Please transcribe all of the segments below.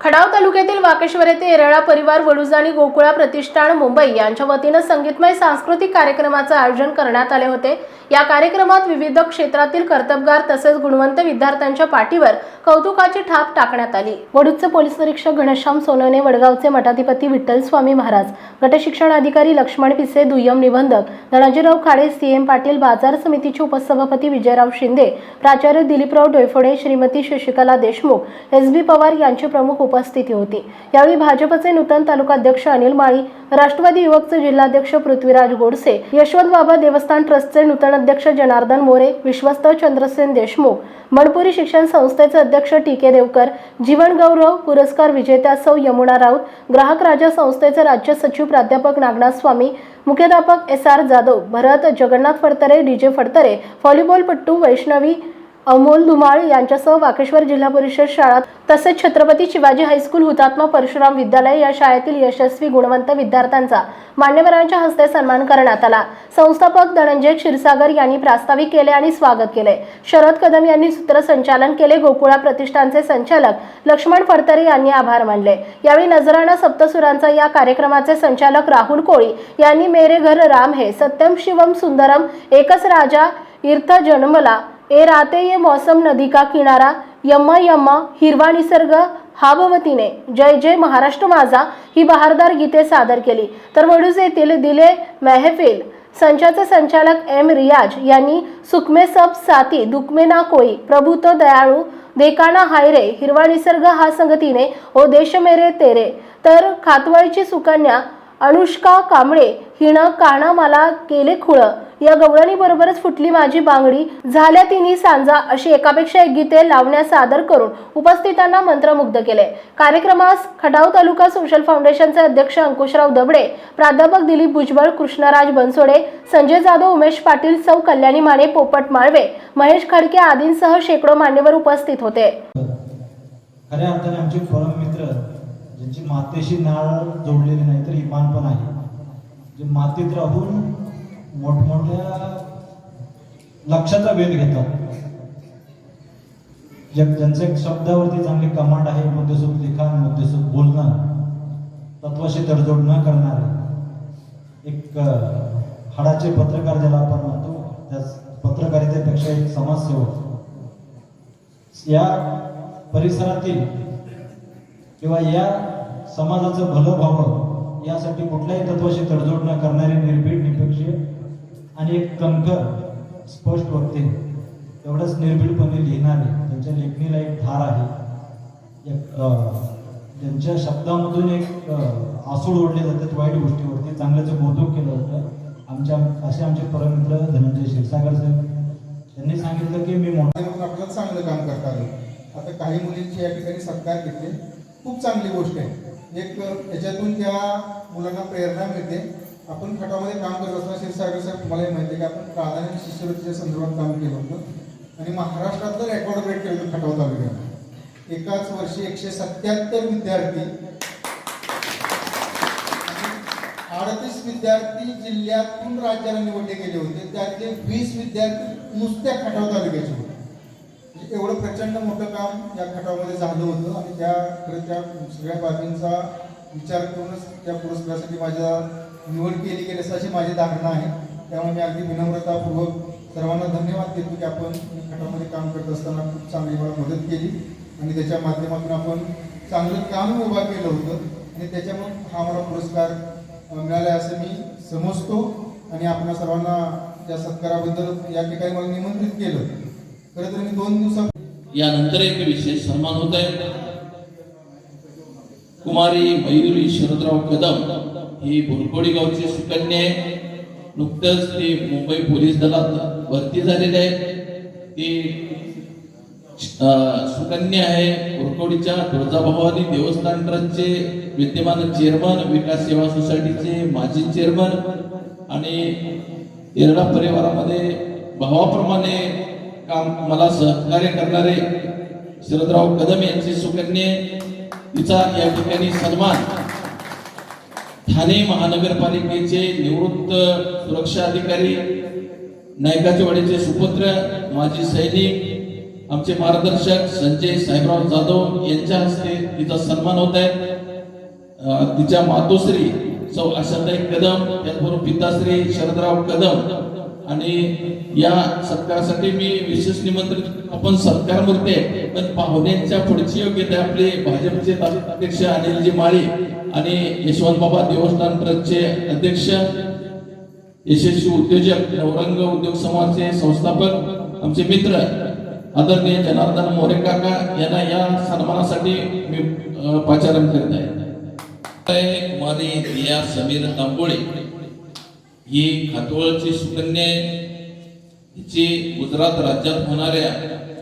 खडाव तालुक्यातील वाकेश्वर येथे येरळा परिवार वडूज आणि गोकुळा प्रतिष्ठान मुंबई यांच्या वतीनं संगीतमय सांस्कृतिक कार्यक्रमाचं आयोजन करण्यात आले होते. या कार्यक्रमात विविध क्षेत्रातील कर्तबगार तसेच गुणवंत विद्यार्थ्यांच्या पाठीवर कौतुकाची थाप टाकण्यात आली. वडूजचे पोलीस निरीक्षक घनश्याम सोनवणे वडगावचे मठाधिपती विठ्ठल स्वामी महाराज गटशिक्षण अधिकारी लक्ष्मण पिसे दुय्यम निबंधक धनाजीराव खाडे सीएम पाटील बाजार समितीचे उपसभापती विजयराव शिंदे प्राचार्य दिलीपराव डोयफोडे श्रीमती शशिकला देशमुख एस बी पवार यांचे प्रमुख उपस्थिती होती. यावेळी भाजपचे नूतन तालुकाध्यक्ष अनिल माळी राष्ट्रवादी युवकचे जिल्हाध्यक्ष पृथ्वीराज गोडसे यशवंत बाबा देवस्थान ट्रस्टचे नूतन अध्यक्ष जनार्दन मोरे विश्वस्त चंद्रसेन देशमुख मणपुरी शिक्षण संस्थेचे अध्यक्ष टी के देवकर जीवन गौरव पुरस्कार विजेत्या सौ यमुना राऊत ग्राहक राजा संस्थेचे राज्य सचिव प्राध्यापक नागनाथ स्वामी मुख्याध्यापक S R Jadhav Bharat Jagannath Phadtare D J Phadtare व्हॉलीबॉलपट्टू Vaishnavi Amol Dhumal यांच्यासह वाकेश्वर जिल्हा परिषद शाळा तसेच छत्रपती शिवाजी हायस्कूल हुतात्मा परशुराम विद्यालय या शाळेतील यशस्वी गुणवंत विद्यार्थ्यांचा मान्यवरांच्या हस्ते सन्मान करण्यात आला. संस्थापक धनंजय क्षीरसागर यांनी प्रास्ताविक केले आणि स्वागत केले. शरद कदम यांनी सूत्रसंचालन केले. गोकुळा प्रतिष्ठानचे संचालक लक्ष्मण फडतरे यांनी आभार मानले. यावेळी नजराणा सप्तसुरांचा या कार्यक्रमाचे संचालक राहुल कोळी यांनी मेरे घर राम हे सत्यम शिवम सुंदरम एकच राजा इर्थ जन्मला ए राते ये मौसम नदी का किनारा यम्मा यम्मा हिरवा निसर्ग हाभवतीने. जय जय महाराष्ट्र माझा ही बहारदार गीते सादर केली. तर वडूज येथील दिले मेहफिल. संचाचे संचालक एम रियाज यांनी सुखमे सब साथी दुखमे ना कोई प्रभुत्व दयाळू दयाळू देकाना हायरे हिरवा निसर्ग हा संगतीने ओ देश मेरे तेरे. तर खातवाळीची सुकन्या अनुष्का कांबळे हिनं काना मला केले खुळ. या गवळणीबरोबरच फुटली माझी बांगडी. झाल्या तिन्ही सांजा अशी एकापेक्षा एक गीते लावण्यास सादर करून उपस्थितांना मंत्रमुग्ध केले. कार्यक्रमास खटाव तालुका सोशल फाउंडेशनचे अध्यक्ष अंकुशराव दबडे प्राध्यापक दिलीप भुजबळ कृष्णराज बनसोडे संजय जाधव उमेश पाटील सौ कल्याणी माने पोपट माळवे महेश खडके आदींसह शेकडो मान्यवर उपस्थित होते. खऱ्या अर्थाने आमचे फोरम मित्र ज्यांची मातेशी नाळ जोडलेली नाही तर इमान पण आहे. जे मातीत राहून मोठमोठ्या लक्षाचा वेध घेतात. ज्यांचं एक शब्दावरती चांगली कमांड आहे मुद्देसूद लिखाण मुद्देसूद बोलणं तत्वाशी तडजोड न करणारे एक हाडाचे पत्रकार ज्याला आपण म्हणतो त्या पत्रकारितेपेक्षा एक समाजसेवक. या परिसरातील किंवा या समाजाचं भलं व्हावं यासाठी कुठल्याही तत्वाशी तडजोड न करणारे निर्भीड निपक्ष आणि एक कणकर स्पष्ट वक्ते एवढंच निर्भीडपणे लिहिणारे त्यांच्या लेखणीला एक धार आहे. एक त्यांच्या शब्दामधून एक आसूड ओढले जातात वाईट गोष्टीवरती. चांगल्याचं कौतुक केलं होतं आमच्या असे आमचे परमित्र धनंजय क्षीरसागर साहेब. त्यांनी सांगितलं की मी मोठ्या आपलं चांगलं काम करता आलं आता काही मुलींची या ठिकाणी सत्कार घेतले. खूप चांगली गोष्ट आहे. एक याच्यातून त्या मुलांना प्रेरणा मिळते. आपण खटामध्ये काम करत असताना क्षीरसागर साहेब तुम्हालाही माहिती आहे की आपण प्राधान्य शिष्यवृत्तीच्या संदर्भात काम केलं होतं. आणि महाराष्ट्रातलं रेकॉर्ड ब्रेक केलं होतं खटाव तालुक्यात एकाच वर्षी एकशे सत्याहत्तर विद्यार्थी अडतीस विद्यार्थी जिल्ह्यातून राज्याला निवडले गेले होते. त्यातले वीस विद्यार्थी नुसत्या खटाव तालुक्याचे होते. म्हणजे एवढं प्रचंड मोठं काम या खटामध्ये झालं होतं आणि त्या खरं त्या सगळ्या बाबींचा विचार करूनच त्या पुरस्कारासाठी माझ्या निवड केली गेली अशी माझी धारणा आहे. त्यामुळे मी अगदी विनम्रतापूर्वक सर्वांना धन्यवाद देतो की आपण खटामध्ये काम करत असताना खूप चांगली मला मदत केली आणि त्याच्या माध्यमातून आपण चांगलं काम उभा केलं होतं आणि त्याच्यामुळे हा मला पुरस्कार मिळाला आहे असं मी समजतो आणि आपण सर्वांना त्या सत्काराबद्दल या ठिकाणी मला निमंत्रित केलं. खरं तर मी दोन दिवसा यानंतर एक विशेष सन्मान होत आहे. कुमारी मयुरी शरदराव कदम ही बोरकोडी गावची सुकन्या आहे. नुकतंच ते मुंबई पोलीस दलात भरती झालेली आहे. ती सुकन्या आहे. बोरकोडीच्या तुळजाभवानी देवस्थान ट्रस्टचे विद्यमान चेअरमन विकास सेवा सोसायटीचे माजी चेअरमन आणि येरडा परिवारामध्ये भावाप्रमाणे काम मला सहकार्य करणारे शरदराव कदम यांची सुकन्या तिचा या ठिकाणी सन्मान. ठाणे महानगरपालिकेचे निवृत्त सुरक्षा अधिकारी नायकाच्या वाडीचे सुपुत्र माजी सैनिक आमचे मार्गदर्शक संजय साहेबराव जाधव यांच्या हस्ते तिचा सन्मान होत आहे. तिच्या मातोश्री सौ आशाताई कदम त्याचबरोबर पिताश्री शरदराव कदम आणि या सत्कारासाठी मी विशेष निमंत्रित आपण सत्कार बोलते पण पाहुण्यांच्या पुढची योग्यता आपले भाजपचे अध्यक्ष अनिलजी माळी आणि यशवंत बाबा देवस्थान ट्रस्टचे अध्यक्ष यशस्वी उद्योजक नवरंग उद्योग समाजचे संस्थापक आमचे मित्र आदरणीय जनार्दन मोरे काका यांना या सन्मानासाठी मी पाचारण करत आहे. कुमारी दिया समीर तांबोळे. ही खातोळची सुकन्या हिची गुजरात राज्यात होणाऱ्या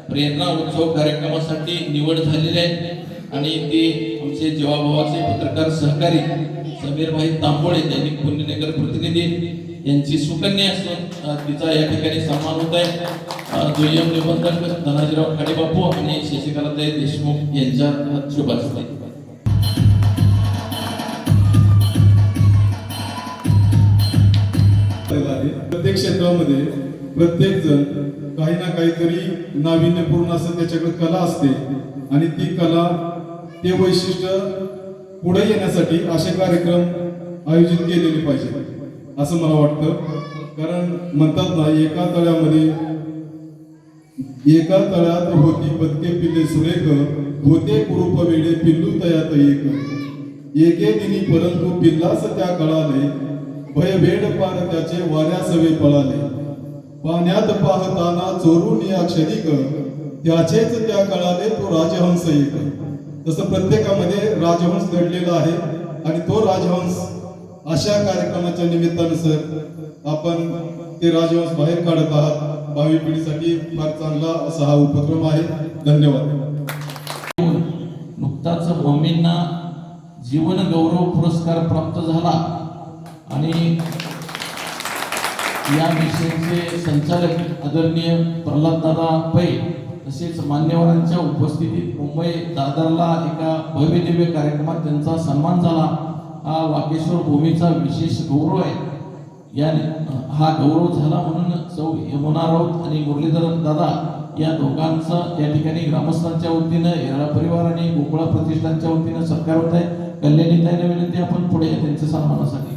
प्रेरणा उत्सव कार्यक्रमासाठी निवड झालेली आहे. आणि ते आमचे जेवाभावाचे पत्रकार सहकारी समीरभाई तांबोळे यांनी पुण्यनगर प्रतिनिधी यांची सुकन्या असून तिचा या ठिकाणी सन्मान होत आहे. दुय्यम निबंधक धनाजीराव खाडेबापू आणि शशिकलाताई देशमुख यांच्या शुभ प्रत्येक क्षेत्रामध्ये प्रत्येक जण काही ना काहीतरी नाविन्यपूर्ण असं त्याच्याकडे कला असते. आणि ती कला ते वैशिष्ट्य पुढे येण्यासाठी असे कार्यक्रम आयोजित केलेले पाहिजे असं मला वाटतं. कारण म्हणतात ना एका तळ्यामध्ये एका तळ्यात होती बदके पिल्ले सुरेख होते कुरूप वेळे पिल्लू तयात एक एके दिनी परंतु पिल्लास त्या कळाले भय वेड पार त्याचे वाऱ्यासवे पळाले पाण्यात पाहताना चोरून या क्षणिक त्याचेच त्या कळाले तो राजहंस एक. तसं प्रत्येकामध्ये राजहंस घडलेला आहे आणि तो राजहंस अशा कार्यक्रमाच्या निमित्तानं सर आपण ते राजहंस बाहेर काढत आहात. भावी पिढीसाठी फार चांगला असा हा उपक्रम आहे. धन्यवाद. नुकताच मम्मींना जीवन गौरव पुरस्कार प्राप्त झाला. आणि या मिशनचे संचालक आदरणीय प्रल्हाददादा पै तसेच मान्यवरांच्या उपस्थितीत मुंबई दादरला एका भव्य दिव्य कार्यक्रमात त्यांचा सन्मान झाला. हा वाकेश्वर भूमीचा विशेष गौरव आहे. या हा गौरव झाला म्हणून सौ यमुना राऊत आणि मुरलीधर दादा या दोघांचा या ठिकाणी ग्रामस्थांच्या वतीनं येरळा परिवार आणि गोकुळा प्रतिष्ठानच्या वतीनं सत्कार होत आहे. कल्याणी ताईने विनंती आपण पुढे या त्यांच्या सन्मानासाठी.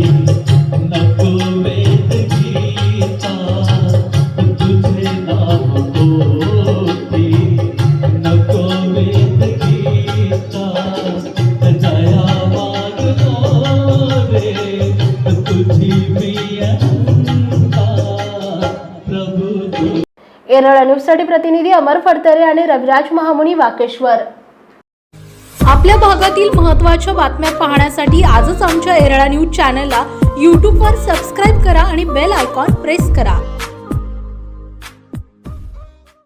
येरळा न्यूजसाठी प्रतिनिधी अमर फडतरे आणि रविराज महामुनी वाकेश्वर. आपल्या भागातील महत्त्वाच्या बातम्या पाहण्यासाठी आजच आमच्या एरळा न्यूज चॅनलला यूट्यूबवर सबस्क्राईब करा आणि बेल आयकॉन प्रेस करा.